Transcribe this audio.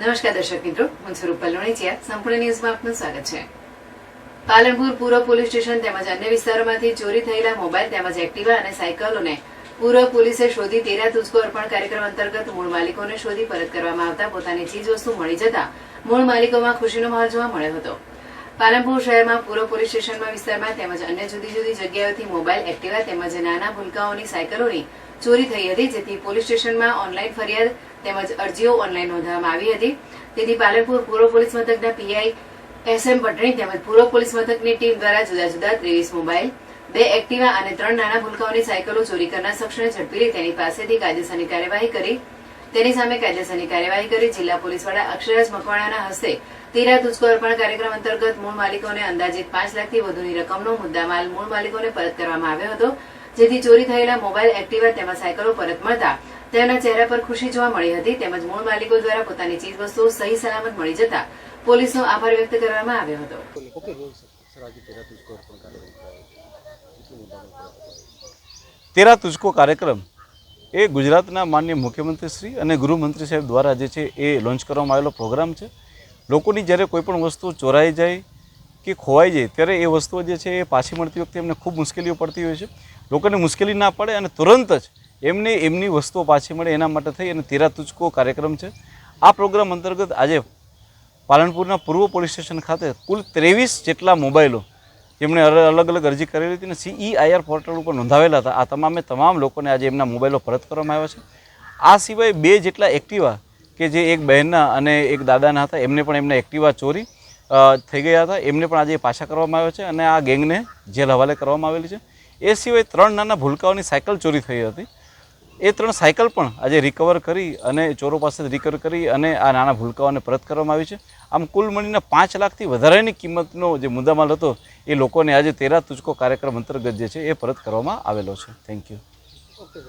નમસ્કાર દર્શક મિત્રો, હું સ્વરૂપ રૂપલ સંપૂર્ણ ન્યૂઝમાં આપનું સ્વાગત છે. પાલનપુર પૂર્વ પોલીસ સ્ટેશન તેમજ અન્ય વિસ્તારોમાંથી ચોરી થયેલા મોબાઈલ તેમજ એક્ટિવા અને સાયકલોને પૂર્વ પોલીસે શોધી તેરા તુજકો અર્પણ કાર્યક્રમ અંતર્ગત મૂળ માલિકોને શોધી પરત કરવામાં આવતા પોતાની ચીજ વસ્તુ મળી જતા મૂળ માલિકોમાં ખુશીનો માહોલ જોવા મળ્યો હતો. પાલનપુર શહેરમાં પૂર્વ પોલીસ સ્ટેશનમાં વિસ્તારમાં તેમજ અન્ય જુદી જુદી જગ્યાઓથી મોબાઈલ એક્ટિવા તેમજ નાના ભૂલકાઓની સાયકલોની ચોરી થઈ હતી, જેથી પોલીસ સ્ટેશનમાં ઓનલાઈન ફરિયાદ તેમજ અરજીઓ ઓનલાઈન નોંધવામાં આવી હતી. તેથી પાલનપુર પૂર્વ પોલીસ મથકના પીઆઈ એસ એમ પટણી તેમજ પૂર્વ પોલીસ મથકની ટીમ દ્વારા જુદા જુદા ત્રેવીસ મોબાઈલ, બે એક્ટિવા અને ત્રણ નાના ભૂલકાઓની સાયકલો ચોરી કરનાર શખ્સને ઝડપી લઈ તેની પાસેથી કાયદેસરની કાર્યવાહી કરી તેની સામે કાયદેસરની કાર્યવાહી કરી જિલ્લા પોલીસ વડા અક્ષરાજ મકવાણાના હસ્તે તેરા તુજકો અર્પણ કાર્યક્રમ અંતર્ગત મૂળ માલિકોને અંદાજિત પાંચ લાખથી વધુની રકમનો મુદ્દામાલ મૂળ માલિકોને પરત કરવામાં આવ્યો હતો જેથી ચોરી થયેલા મોબાઈલ એક્ટિવા તેમજ સાયકલો પરત મળતા તેમના ચહેરા પર ખુશી જોવા મળી હતી તેમજ મૂળ માલિકો દ્વારા પોતાની ચીજવસ્તુઓ સહી સલામત મળી જતા પોલીસનો આભાર વ્યક્ત કરવામાં આવ્યો હતો. તેરા તુજકો કાર્યક્રમ? એ ગુજરાતના માન્ય મુખ્યમંત્રી શ્રી અને ગૃહમંત્રી સાહેબ દ્વારા જે છે એ લોન્ચ કરવામાં આવેલો પ્રોગ્રામ છે. લોકોની જ્યારે કોઈપણ વસ્તુ ચોરાઈ જાય કે ખોવાઈ જાય, ત્યારે એ વસ્તુઓ જે છે એ પાછી મળતી વખતે એમને ખૂબ મુશ્કેલીઓ પડતી હોય છે. લોકોને મુશ્કેલી ના પડે અને તુરંત જ એમને એમની વસ્તુઓ પાછી મળે એના માટે થઈ અને તેરા તુચકો કાર્યક્રમ છે. આ પ્રોગ્રામ અંતર્ગત આજે પાલનપુરના પૂર્વ પોલીસ સ્ટેશન ખાતે કુલ ત્રેવીસ જેટલા મોબાઈલો જેમણે અલગ અલગ અરજી કરેલી હતી અને સીઈઆઈઆર પોર્ટલ ઉપર નોંધાવેલા હતા. આ તમામે તમામ લોકોને આજે એમના મોબાઈલો પરત કરવામાં આવ્યા છે. આ સિવાય બે જેટલા એક્ટિવા કે જે એક બહેનના અને એક દાદાના હતા, એમને પણ એમના એક્ટિવા ચોરી થઈ ગયા હતા. એમને પણ આજે પાછા કરવામાં આવ્યા છે અને આ ગેંગને જેલ હવાલે કરવામાં આવેલી છે. એ સિવાય ત્રણ નાના ભૂલકાઓની સાયકલ ચોરી થઈ હતી. એ ત્રણ સાયકલ પણ આજે રિકવર કરી અને ચોરો પાસે રિકવર કરી અને આ નાના ભૂલકાઓને પરત કરવામાં આવી છે. આમ કુલ મળીને પાંચ લાખથી વધારેની કિંમતનો જે મુદ્દામાલ હતો એ લોકોને આજે તેરા તુજકો કાર્યક્રમ અંતર્ગત જે છે એ પરત કરવામાં આવેલો છે. Thank you okay